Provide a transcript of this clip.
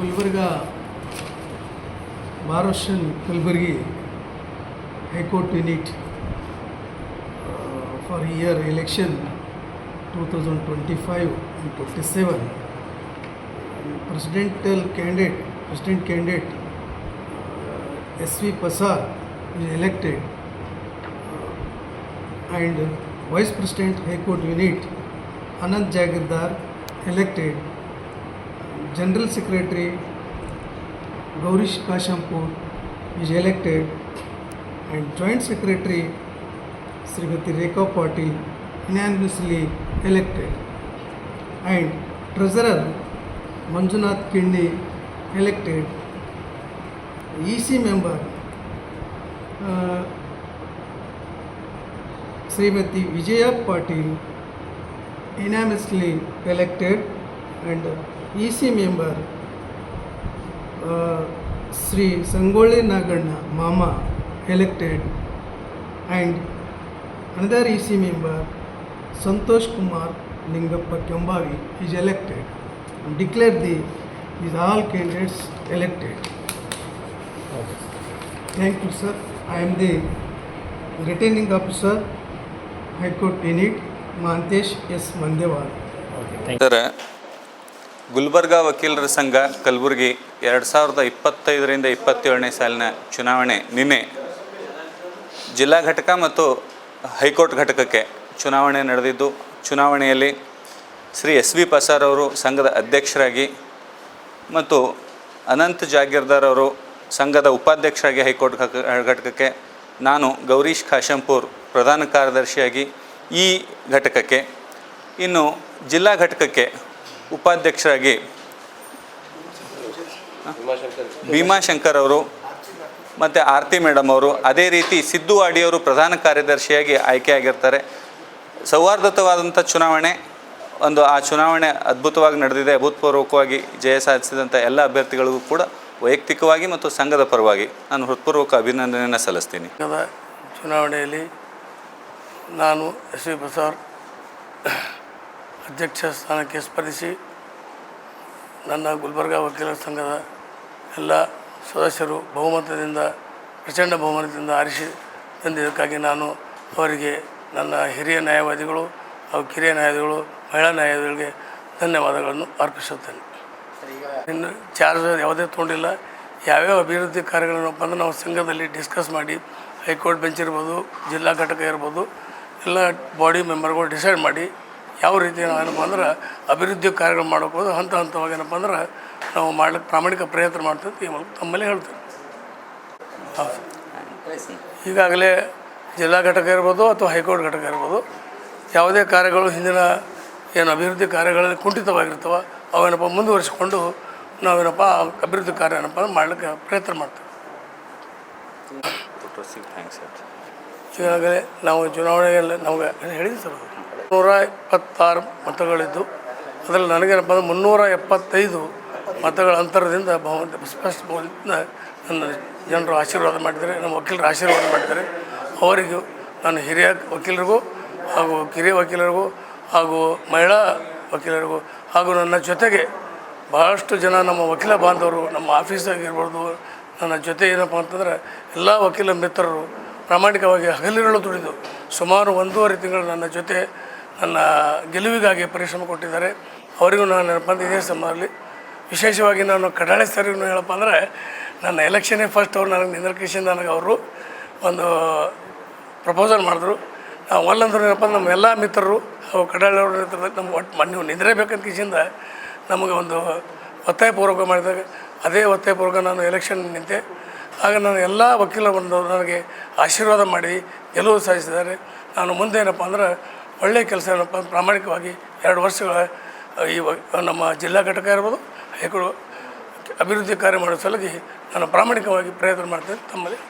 Gulbarga Maharashtrian Kalaburagi high court unit for year election two thousand twenty five and twenty seven presidential candidate, president candidate uh, S.V. Pasar is elected uh, and Vice President High Court Unit Anand Jagirdar elected. General Secretary Gaurish Kashampur is elected and Joint Secretary Srimati Rekha Patil unanimously elected and Treasurer Manjunath Kindi elected. EC member uh, Srimati Vijaya Patil unanimously elected and EC member uh, Sri Sangoli Naganna Mama elected and another EC member Santosh Kumar Lingappa Kyambavi is elected and declare the is all candidates elected. Thank you, sir. I am the returning officer, High Court Unit, Mahantesh S. Mandewar. Sir Gulbarga ವಕೀಲರ ಸಂಘ ಕಲಬುರಗಿ ಎರಡು ಸಾವಿರದ ಇಪ್ಪತ್ತೈದರಿಂದ ಇಪ್ಪತ್ತೇಳನೇ ಸಾಲಿನ ಚುನಾವಣೆ ನಿನ್ನೆ ಜಿಲ್ಲಾ ಘಟಕ ಮತ್ತು ಹೈಕೋರ್ಟ್ ಘಟಕಕ್ಕೆ ಚುನಾವಣೆ ನಡೆದಿದ್ದು, ಚುನಾವಣೆಯಲ್ಲಿ ಶ್ರೀ ಎಸ್ ವಿ ಪಸಾರ್ ಅವರು ಸಂಘದ ಅಧ್ಯಕ್ಷರಾಗಿ ಮತ್ತು ಅನಂತ್ ಜಾಗೀರ್ದಾರ್ ಅವರು ಸಂಘದ ಉಪಾಧ್ಯಕ್ಷರಾಗಿ ಹೈಕೋರ್ಟ್ ಘಟಕಕ್ಕೆ ನಾನು ಗೌರೀಶ್ ಖಾಶಂಪೂರ್ ಪ್ರಧಾನ ಕಾರ್ಯದರ್ಶಿಯಾಗಿ ಈ ಘಟಕಕ್ಕೆ, ಇನ್ನು ಜಿಲ್ಲಾ ಘಟಕಕ್ಕೆ ಉಪಾಧ್ಯಕ್ಷರಾಗಿ ಭೀಮಾಶಂಕರ್ ಅವರು ಮತ್ತು ಆರತಿ ಮೇಡಮ್ ಅವರು, ಅದೇ ರೀತಿ ಸಿದ್ದು ಅಡಿಯವರು ಪ್ರಧಾನ ಕಾರ್ಯದರ್ಶಿಯಾಗಿ ಆಯ್ಕೆಯಾಗಿರ್ತಾರೆ. ಸೌಹಾರ್ದತವಾದಂಥ ಚುನಾವಣೆ, ಒಂದು ಆ ಚುನಾವಣೆ ಅದ್ಭುತವಾಗಿ ನಡೆದಿದೆ, ಅಭೂತಪೂರ್ವಕವಾಗಿ ಜಯ ಸಾಧಿಸಿದಂಥ ಎಲ್ಲ ಅಭ್ಯರ್ಥಿಗಳಿಗೂ ಕೂಡ ವೈಯಕ್ತಿಕವಾಗಿ ಮತ್ತು ಸಂಘದ ಪರವಾಗಿ ನಾನು ಹೃತ್ಪೂರ್ವಕ ಅಭಿನಂದನೆಯನ್ನು ಸಲ್ಲಿಸ್ತೀನಿ. ಚುನಾವಣೆಯಲ್ಲಿ ನಾನು ಎಸ್ ವಿ ಬಸವರ್ ಅಧ್ಯಕ್ಷ ಸ್ಥಾನಕ್ಕೆ ಸ್ಪರ್ಧಿಸಿ ನನ್ನ ಗುಲ್ಬರ್ಗ ವಕೀಲರ ಸಂಘದ ಎಲ್ಲ ಸದಸ್ಯರು ಬಹುಮತದಿಂದ, ಪ್ರಚಂಡ ಬಹುಮತದಿಂದ ಆರಿಸಿ ತಂದಿದ್ದಕ್ಕಾಗಿ ನಾನು ಅವರಿಗೆ ನನ್ನ ಹಿರಿಯ ನ್ಯಾಯವಾದಿಗಳು ಹಾಗೂ ಕಿರಿಯ ನ್ಯಾಯವಾದಿಗಳು ಮಹಿಳಾ ನ್ಯಾಯವಾದಿಗಳಿಗೆ ಧನ್ಯವಾದಗಳನ್ನು ಅರ್ಪಿಸುತ್ತೇನೆ. ಇನ್ನು ಚಾರ್ಜ್ ಯಾವುದೇ ತೊಗೊಂಡಿಲ್ಲ. ಯಾವ್ಯಾವ ಅಭಿವೃದ್ಧಿ ಕಾರ್ಯಗಳನ್ನಪ್ಪ ಅಂದ್ರೆ ನಾವು ಸಂಘದಲ್ಲಿ ಡಿಸ್ಕಸ್ ಮಾಡಿ, ಹೈಕೋರ್ಟ್ ಬೆಂಚ್ ಇರ್ಬೋದು, ಜಿಲ್ಲಾ ಘಟಕ ಇರ್ಬೋದು, ಎಲ್ಲ ಬಾಡಿ ಮೆಂಬರ್ಗಳು ಡಿಸೈಡ್ ಮಾಡಿ ಯಾವ ರೀತಿ ಏನಪ್ಪ ಅಂದ್ರೆ ಅಭಿವೃದ್ಧಿ ಕಾರ್ಯಗಳು ಮಾಡೋಕೆ ಹೋದ್ರೆ ಹಂತ ಹಂತವಾಗಿ ಏನಪ್ಪ ಅಂದ್ರೆ ನಾವು ಮಾಡ್ಲಿಕ್ಕೆ ಪ್ರಾಮಾಣಿಕ ಪ್ರಯತ್ನ ಮಾಡ್ತೀವಿ ಈ ಮೂಲಕ ತಮ್ಮಲ್ಲಿ ಹೇಳ್ತೇವೆ ಈಗಾಗಲೇ ಜಿಲ್ಲಾ ಘಟಕ ಇರ್ಬೋದು ಅಥವಾ ಹೈಕೋರ್ಟ್ ಘಟಕ ಇರ್ಬೋದು, ಯಾವುದೇ ಕಾರ್ಯಗಳು ಹಿಂದಿನ ಏನು ಅಭಿವೃದ್ಧಿ ಕಾರ್ಯಗಳಲ್ಲಿ ಕುಂಠಿತವಾಗಿರ್ತವೆ ಅವೇನಪ್ಪ ಮುಂದುವರಿಸಿಕೊಂಡು ನಾವೇನಪ್ಪ ಅಭಿವೃದ್ಧಿ ಕಾರ್ಯ ಏನಪ್ಪ ಮಾಡ್ಲಿಕ್ಕೆ ಪ್ರಯತ್ನ ಮಾಡ್ತೀವಿ. ಥ್ಯಾಂಕ್ಸ್ ಈಗಾಗಲೇ ನಾವು ಚುನಾವಣೆಯಲ್ಲಿ ನಮಗೆ ಹೇಳಿದ್ವಿ ಸರ್. ನೂರ ಇಪ್ಪತ್ತಾರು ಮತಗಳಿದ್ದು, ಅದರಲ್ಲಿ ನನಗೇನಪ್ಪ ಅಂದ್ರೆ ಮುನ್ನೂರ ಎಪ್ಪತ್ತೈದು ಮತಗಳ ಅಂತರದಿಂದ ಬಹುಮತ, ಸ್ಪಷ್ಟ ಬಹುಮತದಿಂದ ನನ್ನ ಜನರು ಆಶೀರ್ವಾದ ಮಾಡಿದ್ದಾರೆ, ನಮ್ಮ ವಕೀಲರು ಆಶೀರ್ವಾದ ಮಾಡಿದ್ದಾರೆ ಅವರಿಗೂ ನಾನು ಹಿರಿಯ ವಕೀಲರಿಗೂ ಹಾಗೂ ಕಿರಿಯ ವಕೀಲರಿಗೂ ಹಾಗೂ ಮಹಿಳಾ ವಕೀಲರಿಗೂ ಹಾಗೂ ನನ್ನ ಜೊತೆಗೆ ಭಾಳಷ್ಟು ಜನ ನಮ್ಮ ವಕೀಲ ಬಾಂಧವರು, ನಮ್ಮ ಆಫೀಸಾಗಿರ್ಬೋದು ನನ್ನ ಜೊತೆ ಏನಪ್ಪ ಅಂತಂದ್ರೆ, ಎಲ್ಲ ವಕೀಲ ಮಿತ್ರರು ಪ್ರಾಮಾಣಿಕವಾಗಿ ಹಗಲಿರುಳು ದುಡಿದು ಸುಮಾರು ಒಂದೂವರೆ ತಿಂಗಳು ನನ್ನ ಜೊತೆ ನನ್ನ ಗೆಲುವಿಗಾಗಿ ಪರಿಶ್ರಮ ಕೊಟ್ಟಿದ್ದಾರೆ. ಅವರಿಗೂ ನಾನು ನೆನಪಂತ ಇದೇ ಸಮಯದಲ್ಲಿ ವಿಶೇಷವಾಗಿ ನಾನು ಕಡಾಳೆ ಸರಿಗೂ ಹೇಳಪ್ಪ ಅಂದರೆ ನನ್ನ ಎಲೆಕ್ಷನ್ನೇ ಫಸ್ಟ್ ಅವ್ರು ನನಗೆ ನಿಂದ್ರಕೇಶನ್ ನನಗೆ ಅವರು ಒಂದು ಪ್ರಪೋಸಲ್ ಮಾಡಿದ್ರು. ನಾವು ಒಲ್ಲಂದ್ರೆ ಏನಪ್ಪ ನಮ್ಮ ಎಲ್ಲ ಮಿತ್ರರು ಕಡಾಳೆ ಅವರು ನೇತೃತ್ವದಲ್ಲಿ ನಮ್ಮ ಒಟ್ಟು ನೀವು ನಿಂದಿರಬೇಕಂತ ಕಿಸಿಂದ ನಮಗೆ ಒಂದು ಒತ್ತಾಯಪೂರ್ವಕ ಮಾಡಿದಾಗ, ಅದೇ ಒತ್ತಾಯಪೂರ್ವಕ ನಾನು ಎಲೆಕ್ಷನ್ ನಿಂತೆ ಆಗ ನಾನು ಎಲ್ಲ ವಕೀಲ ಬಂದವರು ನನಗೆ ಆಶೀರ್ವಾದ ಮಾಡಿ ಗೆಲುವು ಸಾಧಿಸಿದ್ದಾರೆ. ನಾನು ಮುಂದೆ ಏನಪ್ಪ ಅಂದ್ರೆ ಒಳ್ಳೆಯ ಕೆಲಸ ಏನಪ್ಪ ಪ್ರಾಮಾಣಿಕವಾಗಿ ಎರಡು ವರ್ಷಗಳ ಈ ನಮ್ಮ ಜಿಲ್ಲಾ ಘಟಕ ಇರ್ಬೋದು, ಹೈಕೋರ್ಟ್ ಅಭಿವೃದ್ಧಿ ಕಾರ್ಯ ಮಾಡೋ ಸಲುವಾಗಿ ನಾನು ಪ್ರಾಮಾಣಿಕವಾಗಿ ಪ್ರಯತ್ನ ಮಾಡ್ತೇನೆ ತಮ್ಮಲ್ಲಿ.